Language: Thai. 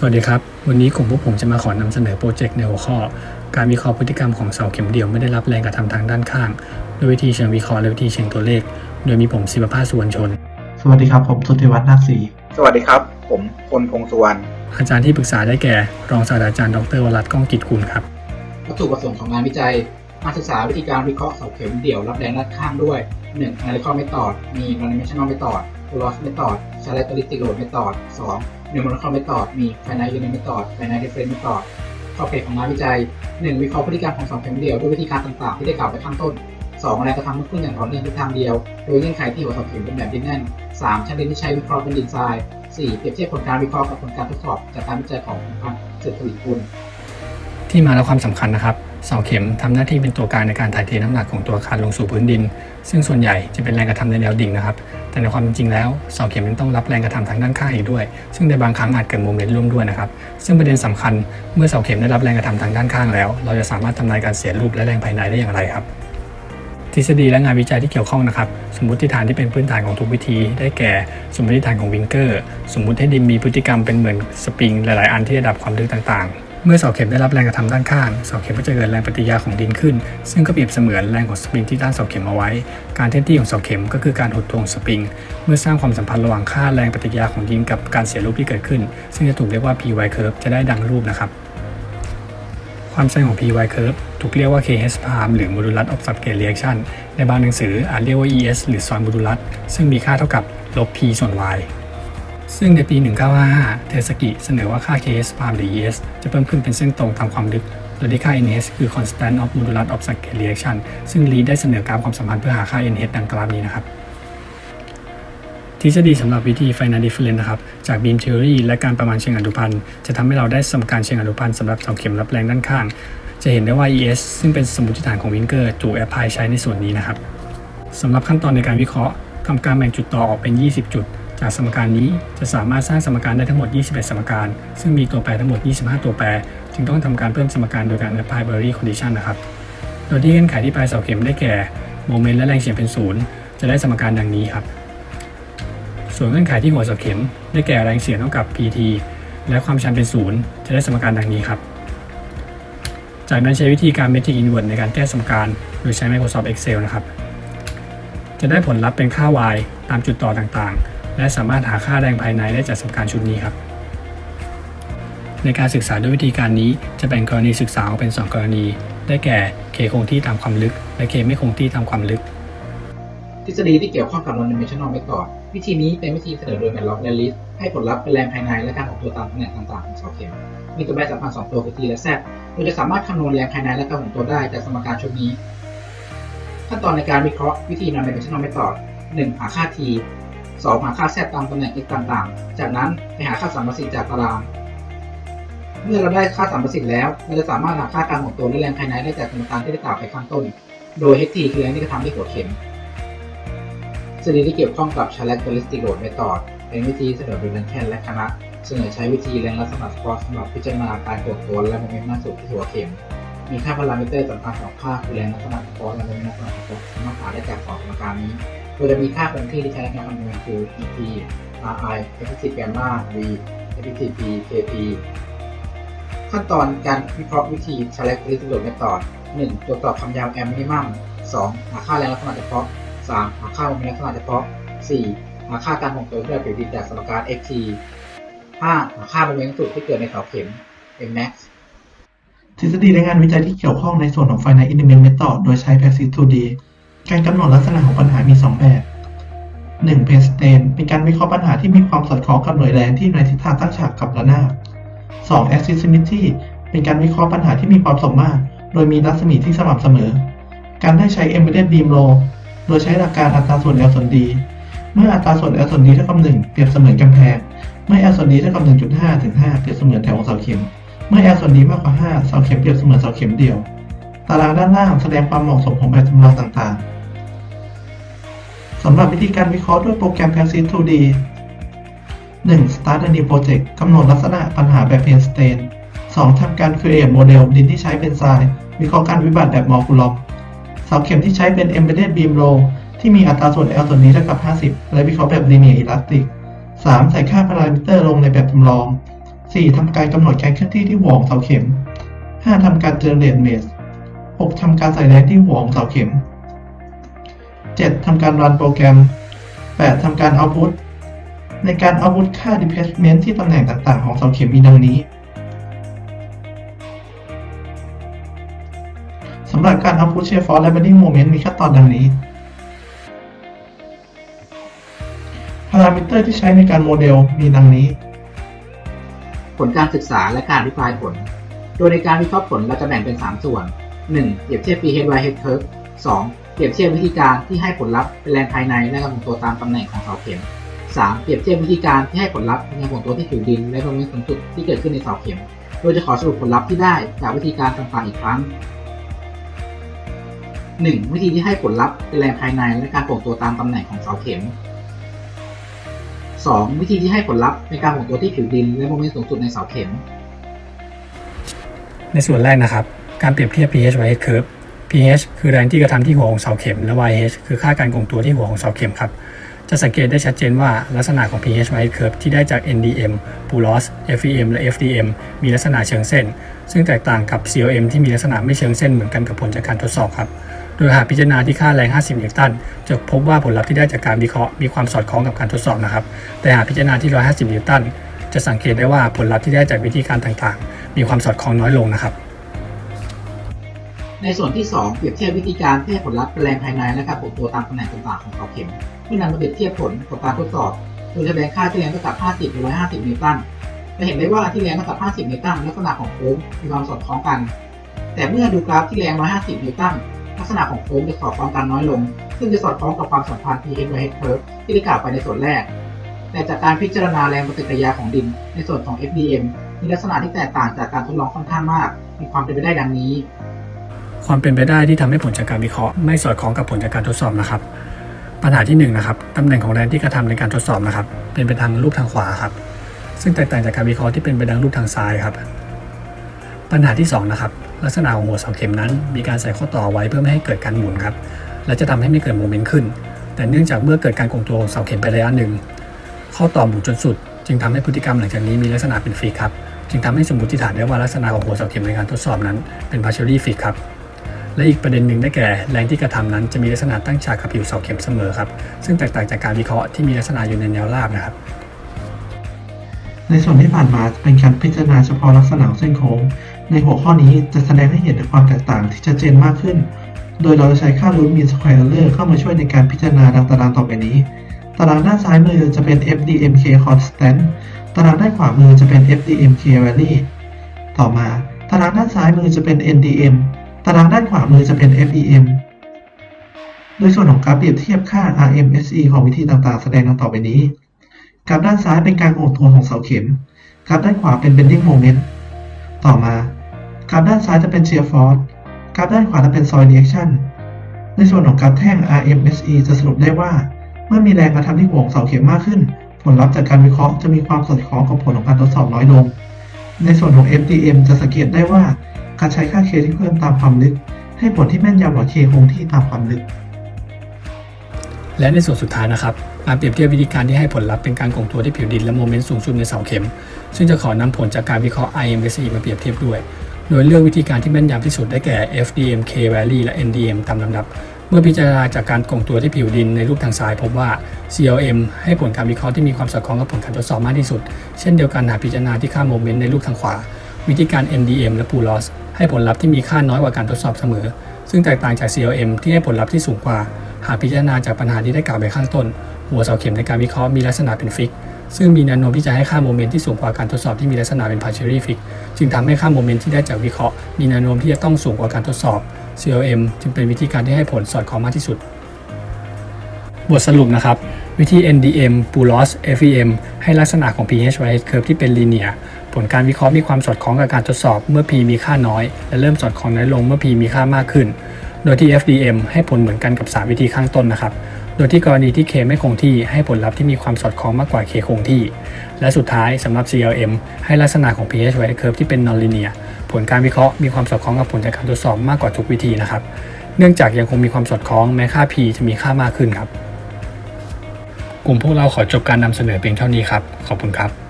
สวัสดีครับ วันนี้กลุ่มพวกผมจะมาขอนำเสนอโปรเจกต์ในหัวข้อ การวิเคราะห์พฤติกรรมของเสาเข็มเดี่ยวไม่ได้รับแรงกระทำทางด้านข้างด้วยวิธีเชิงวิเคราะห์และวิธีเชิงตัวเลข โดยมีผมศิวภาสสุวรรณชน สวัสดีครับ ผมสุทธิวัฒน์นาคศรีสวัสดีครับ ผมพลพงษ์สุวรรณอาจารย์ที่ปรึกษาได้แก่ รองศาสตราจารย์ดรวรัตน์ก้องกิจกุลครับวัตถุประสงค์ของงานวิจัยมาศึกษาวิธีการวิเคราะห์เสาเข็มเดี่ยวรับแรงด้านข้างด้วย 1. Analytical Method มี Non-dimensional Method Loss Method Characteristic Load Method 2. Numerical Method มี Finite Unit Method Finite Difference Method ข้อเปของงานวิจัย 1. วิเคราะห์พฤติกรรมของเสาเข็มเดียวด้วยวิธีการต่างๆ ที่ได้กล่าวไปข้างต้น 2. แรงกระทำเมื่อขึ้นอย่างต่อเนื่องทิศทางเดียว โดยเงื่อนไขที่หัวเสาเข็มเป็นแบบดินแน่น 3. ชั้นดินที่ใช้วิเคราะห์เป็นดินทราย 4. เปรียบเทียบผลการวิเคราะห์กับผลการทดสอบ จากการวิจัยของคุณพันธ์เศรษฐวิกุลที่มาและความสำคัญนะครับเสาเข็มทำหน้าที่เป็นตัวกลางในการถ่ายเทน้ำหนักของตัวอาคารลงสู่พื้นดิน ซึ่งส่วนใหญ่จะเป็นแรงกระทำในแนวดิ่งนะครับ แต่ในความเป็นจริงแล้วเสาเข็มยังต้องรับแรงกระทำทางด้านข้างอีกด้วย ซึ่งในบางครั้งอาจเกิดโมเมนต์ร่วมด้วยนะครับซึ่งประเด็นสำคัญเมื่อเสาเข็มได้รับแรงกระทำทางด้านข้างแล้ว เราจะสามารถทำนายการเสียรูปและแรงภายในได้อย่างไรครับทฤษฎีและงานวิจัยที่เกี่ยวข้องนะครับ สมมติฐานที่เป็นพื้นฐานของทุกวิธี ได้แก่ สมมติฐานของวิงเกอร์ สมมติให้ดินมีพฤติกรรมเป็นเหมือนสปริงหลาย ๆ อันที่ระดับความลึกต่าง ๆ มื่อเสาเข็มได้รับแรงกระทำด้านข้างเสาเข็มก็จะเกิดแรงปฏิกิริยาของดินขึ้น ซึ่งก็เปรียบเสมือนแรงของสปริงที่ด้านเสาเข็มเอาไว้ การเคลื่อนที่ของเสาเข็มก็คือการหดตัวงสปริง เมื่อสร้างความสัมพันธ์ระหว่างค่าแรงปฏิกิริยาของดินกับการเสียรูปที่เกิดขึ้น ซึ่งจะถูกเรียกว่า py curve จะได้ดังรูปนะครับ ความสั้นของ py curve ถูกเรียกว่า kh prime หรือ modulus of subgate reaction ในบางหนังสืออาจเรียกว่า es หรือ soil modulus ซึ่งมีค่าเท่ากับลบ p ส่วน y ซึ่งในปี 1955 เทสกิเสนอว่าค่า kh prime หรือ es จะเพิ่มขึ้นเป็นเส้นตรงตามความลึกโดยที่ค่า nh คือ constant of modulus of subgate reaction ซึ่งลีได้เสนอกราฟความสัมพันธ์เพื่อหาค่า nh ดังกราฟนี้นะครับทฤษฎีสำหรับวิธี Finite Difference นะครับ จาก Beam Theory และการประมาณเชิงอนุพันธ์ จะทำให้เราได้สมการเชิงอนุพันธ์สำหรับเสาเข็มรับแรงด้านข้าง จะเห็นได้ว่า ES ซึ่งเป็นสมมติฐานของวิงเกอร์ถูกแอพพลายใช้ในส่วนนี้นะครับสำหรับขั้นตอนในการวิเคราะห์ทำการแบ่งจุดต่อออกเป็น 20 จุด จากสมการนี้จะสามารถสร้างสมการได้ทั้งหมด 21 สมการ ซึ่งมีตัวแปรทั้งหมด 25 ตัวแปร จึงต้องทำการเพิ่มสมการโดยการ apply Berry condition นะครับ โดยที่เงื่อนไขที่ปลายเสาเข็มได้แก่โมเมนต์และแรงเฉียงเป็นศูนย์จะได้สมการดังนี้ครับ ส่วนเงื่อนไขที่หัวเสาเข็ม ได้แก่แรงเสียดเท่ากับ pt และความชันเป็นศูนย์จะได้สมการดังนี้ครับจากนั้นใช้วิธีการ metric inverse ในการแก้สมการโดยใช้ Microsoft Excel นะครับ จะได้ผลลัพธ์เป็นค่า y ตามจุดต่อต่างๆ และสามารถหาค่าแรงภายในได้จากสมการชุดนี้ครับ ในการศึกษาด้วยวิธีการนี้จะแบ่งกรณีศึกษาออกเป็น 2 กรณี ได้แก่ k คงที่ตามความลึก และ k ไม่คงที่ตามความลึก ทฤษฎีที่เกี่ยวข้องกับ non-dimensional method วิธีนี้เป็นวิธีเสนอโดยแมนล็อกและลิสให้ผลลัพธ์เป็นแรงภายในและการออกตัวตามตำแหน่งต่างๆของเสาเข็มมีตัวแปรสำคัญ2ตัวคือ t และ z โดยจะสามารถคำนวณแรงภายในและการหมุนตัวได้จากสมการชุดนี้ ขั้นตอนในการวิเคราะห์วิธี non-dimensional method 1. หาค่า t 2. หาค่า z ตามตำแหน่ง x ต่างๆ จากนั้นไปหาค่าสัมประสิทธิ์จากตาราง เมื่อเราได้ค่าสัมประสิทธิ์แล้ว เราจะสามารถหาค่าการหมุนตัวและแรงภายในได้จากสมการที่ได้กล่าวไปข้างต้น โดย ht คือแรงที่กระทำที่หัวเข็มทฤษฎีที่เกี่ยวข้องกับ Characteristic Load Method เป็นวิธีเสนอโดยนันแคนและคณะเสนอใช้วิธีแรงลักษณะเฉพาะสำหรับพิจารณาการกดตัวและโมเมนต์หน้าสุดที่หัวเข็ม มีค่าพารามิเตอร์สำคัญสองค่าคือแรงลักษณะเฉพาะและโมเมนต์ลักษณะเฉพาะสามารถหาได้จากสองสมการนี้ โดยจะมีค่าคงที่ที่ใช้ในการคำนวณคือ EP RI effective gamma V effective P KP ขั้นตอนการวิเคราะห์วิธี Characteristic Load Method 1. ตรวจสอบความยาว M minimum 2. หาค่าแรงลักษณะเฉพาะ 3. หาค่าโมเมนต์ลักษณะเฉพาะ 4. หาค่าการคงตัวที่ได้ผิวดินจากสมการ xt 5. หาค่าโมเมนต์สุดที่เกิดในเสาเข็ม mmax ทฤษฎีและงานวิจัยที่เกี่ยวข้องในส่วนของ Finite Element Method โดยใช้ Persist 2D การกำหนดลักษณะของปัญหามี 2 แบบ 1. p a s t a n เป็นการวิเคราะห์ปัญหาที่มีความสอดคล้องกับหน่วยแรงที่อยู่ในทิศทางตั้งฉากกับระนาบ 2. Axis Symmetry เป็นการวิเคราะห์ปัญหาที่มีความสมมาตร โดยมีรัศมีที่สม่ำเสมอ การได้ใช้ Embedded Beam Law โดยใช้หลักการอัตราส่วน L ส่วน D เมื่ออัตราส่วน L ส่วน D เท่ากับ1เปรียบเสมือนกำแพง เมื่อ L ส่วน D เท่ากับ1.5ถึง5เปรียบเสมือนแถวของเสาเข็ม เมื่อ L ส่วน D มากกว่า5เสาเข็มเปรียบเสมือนเสาเข็มเดียว ตารางด้านล่างแสดงความเหมาะสมของแบบจำลองต่างๆ สำหรับวิธีการวิเคราะห์ด้วยโปรแกรม Persist 2D 1. Start a new project กำหนดลักษณะปัญหาแบบ p a n s t a i n 2. ทำการ create โมเดลดินที่ใช้เป็นทราย วิเคราะห์การวิบัติแบบมอลคูลอมเสาเข็มที่ใช้เป็น embedded beam row ที่มีอัตราส่วน L ส่วนนี้เท่ากับ 50 และวิเคราะห์แบบ linear elastic 3. ใส่ค่าพารามิเตอร์ลงในแบบจำลอง 4. ทำการกำหนดการเคลื่อนที่ที่หวงเสาเข็ม 5. ทำการ generate mesh 6. ทำการใส่แรงที่หวงเสาเข็ม 7. ทำการรันโปรแกรม 8. ทำการ output ในการ output ค่า displacement ที่ตำแหน่งต่างๆ ของเสาเข็มมีดังนี้สำหรับการ output shear force และ bending moment มีขั้นตอนดังนี้ พารามิเตอร์ที่ใช้ในการโมเดลมีดังนี้ ผลการศึกษาและการอธิบายผล โดยในการวิเคราะห์ผลเราจะแบ่งเป็น 3 ส่วน 1. เปรียบเทียบ pH y head curve 2. เปรียบเทียบวิธีการที่ให้ผลลัพธ์เป็นแรงภายในและกำลังตัวตามตำแหน่งของเสาเข็ม 3. เปรียบเทียบวิธีการที่ให้ผลลัพธ์เป็นการหมุนตัวที่ผิวดิน และโมเมนสูงสุดที่เกิดขึ้นในเสาเข็ม โดยจะขอสรุปผลลัพธ์ที่ได้จากวิธีการต่างๆอีกครั้ง 1. วิธีที่ให้ผลลัพธ์เป็นแรงภายในและการโป่งตัวตามตำแหน่งของเสาเข็ม 2. วิธีที่ให้ผลลัพธ์ในการหมุนตัวที่ผิวดิน และโมเมนต์สูงสุดในเสาเข็ม ในส่วนแรกนะครับ การเปรียบเทียบ pH y curve pH คือแรงที่กระทำที่หัวของเสาเข็ม และ YH คือค่าการคงตัวที่หัวของเสาเข็มครับ จะสังเกตได้ชัดเจนว่าลักษณะของ pH YH curve ที่ได้จาก NDM PULOS FEM และ FDM มีลักษณะเชิงเส้น ซึ่งแตกต่างกับ CLM ที่มีลักษณะไม่เชิงเส้นเหมือนกันกับผลจากการทดสอบครับโดยหากพิจารณาที่ค่าแรง 50 นิวตัน จะพบว่าผลลัพธ์ที่ได้จากการวิเคราะห์มีความสอดคล้องกับการทดสอบนะครับ แต่หากพิจารณาที่ 150 นิวตัน จะสังเกตได้ว่าผลลัพธ์ที่ได้จากวิธีการต่างๆ มีความสอดคล้องน้อยลงนะครับ ในส่วนที่ 2 เปรียบเทียบวิธีการที่ให้ผลลัพธ์เป็นแรงภายในและการปลุกตัวตามตำแหน่งต่างๆของเสาเข็มเมื่อนำมาเปรียบเทียบผลกับการทดสอบโดยแสดงค่าที่แรงเท่ากับ 50หรือ150 นิวตันจะเห็นได้ว่าที่แรงเท่ากับ 50 นิวตันลักษณะของโค้งมีความสอดคล้องกัน แต่เมื่อดูกราฟที่แรง 150 นิวตันลักษณะของโค้งจะสอดคล้องกันน้อยลง ซึ่งจะสอดคล้องกับความสัมพันธ์ pH y head curve ที่ได้กล่าวไปในส่วนแรก แต่จากการพิจารณาแรงปฏิกิริยาของดิน ในส่วนของ FDM มีลักษณะที่แตกต่างจากการทดลองค่อนข้างมาก มีความเป็นไปได้ดังนี้ ความเป็นไปได้ที่ทำให้ผลจากการวิเคราะห์ไม่สอดคล้องกับผลจากการทดสอบนะครับ ปัญหาที่1นงนะครับตำแหน่งของแรงที่กระทำในการทดสอบนะครับ เป็นไปทางรูปทางขวาครับ ซึ่งแตกต่างจากการวิเคราะห์ที่เป็นไปทางรูปทางซ้ายครับ ปัญหาที่2นะครับลักษณะของหัวเสาเข็มนั้น มีการใส่ข้อต่อไว้เพื่อไม่ให้เกิดการหมุนครับและจะทำให้ไม่เกิดโมเมนต์ขึ้น แต่เนื่องจากเมื่อเกิดการคงตัวของเสาเข็มไประยะหนึ่งข้อต่อหมุนจนสุด จึงทำให้พฤติกรรมหลังจากนี้มีลักษณะเป็นฟรีครับจึงทำให้สมมติฐานได้ว่าลักษณะของหัวเสาเข็มในการทดสอบนั้นเป็น partially fixed ครับ และอีกประเด็นหนึ่งได้แก่แรงที่กระทำนั้นจะมีลักษณะตั้งฉากกับผิวเสาเข็มเสมอครับซึ่งแตกต่างจากการวิเคราะห์ที่มีลักษณะอยู่ในแนวราบนะครับ ในส่วนที่ผ่านมาเป็นการพิจารณาเฉพาะลักษณะเส้นโค้ง ในหัวข้อนี้จะแสดงให้เห็นถึงความแตกต่างที่ชัดเจนมากขึ้น โดยเราจะใช้ค่า root mean square error เข้ามาช่วยในการพิจารณาดังตารางต่อไปนี้ ตารางด้านซ้ายมือจะเป็น FDMK constant ตารางด้านขวามือจะเป็น FDMK valley ต่อมา ตารางด้านซ้ายมือจะเป็น NDM ตารางด้านขวามือจะเป็น FEM โดยส่วนของกราฟเปรียบเทียบค่า RMSE ของวิธีต่างๆ แสดงดังต่อไปนี้ กราฟด้านซ้ายเป็นการโง่ตัวของเสาเข็ม กราฟด้านขวาเป็น bending moment ต่อมา กราฟด้านซ้ายจะเป็น shear force กราฟด้านขวาจะเป็น soil reaction ในส่วนของกราฟแท่ง RMSE จะสรุปได้ว่า เมื่อมีแรงกระทำที่หัวงเสาเข็มมากขึ้น ผลลัพธ์จากการวิเคราะห์จะมีความสอดคล้องกับผลของการทดสอบน้อยลง ในส่วนของ FDM จะสังเกตได้ว่า การใช้ค่า K ที่เพิ่มตามความลึก ให้ผลที่แม่นยำกว่า K คคงที่ตามความลึก และในส่วนสุดท้ายนะครับการเปรียบเทียบวิธีการที่ให้ผลลัพธ์เป็นการคงตัวที่ผิวดินและโมเมนต์สูงสุดในเสาเข็ม ซึ่งจะขอนำผลจากการวิเคราะห์ IMSE มาเปรียบเทียบด้วย โดยเลือกวิธีการที่แม่นยำที่สุดได้แก่ FDM K Valley และ NDM ตามลำดับ เมื่อพิจารณาจากการคงตัวที่ผิวดินในรูปทางซ้ายพบว่า CLM ให้ผลการวิเคราะห์ที่มีความสอดคล้องกับผลการทดสอบมากที่สุด เช่นเดียวกันหากพิจารณาที่ค่าโมเมนต์ในรูปทางขวา วิธีการ NDM และ PULOS ให้ผลลัพธ์ที่มีค่าน้อยกว่าการทดสอบเสมอ ซึ่งแตกต่างจาก CLM ที่ให้ผลลัพธ์ที่สูงกว่า หากพิจารณาจากปัญหาที่ได้กล่าวไปข้างต้น หัวเสาเข็มในการวิเคราะห์มีลักษณะเป็นฟิก ซึ่งมีแนวโน้มที่จะให้ค่าโมเมนต์ที่สูงกว่าการทดสอบที่มีลักษณะเป็น partially fixed จึงทำให้ค่าโมเมนต์ที่ได้จากวิเคราะห์ มีแนวโน้มที่จะต้องสูงกว่าการทดสอบ CLM จึงเป็นวิธีการที่ให้ผลสอดคล้องมากที่สุด บทสรุปนะครับ วิธี NDM PULOS FEM ให้ลักษณะของ pH y head curve ที่เป็น linear ผลการวิเคราะห์มีความสอดคล้องกับการทดสอบเมื่อ p มีค่าน้อย และเริ่มสอดคล้องน้อยลงเมื่อ p มีค่ามากขึ้น โดยที่ FDM ให้ผลเหมือนกันกับ 3 วิธีข้างต้นนะครับ โดยที่กรณีที่ K ไม่คงที่ให้ผลลัพธ์ที่มีความสอดคล้องมากกว่า K คงที่ และสุดท้ายสำหรับ CLM ให้ลักษณะของ pH y head curve ที่เป็น non-linear ผลการวิเคราะห์มีความสอดคล้องกับผลจากการทดสอบมากกว่าทุกวิธีนะครับ เนื่องจากยังคงมีความสอดคล้องแม้ค่า p จะมีค่ามากขึ้นครับ กลุ่มพวกเราขอจบการนำเสนอเพียงเท่านี้ครับ ขอบคุณครับ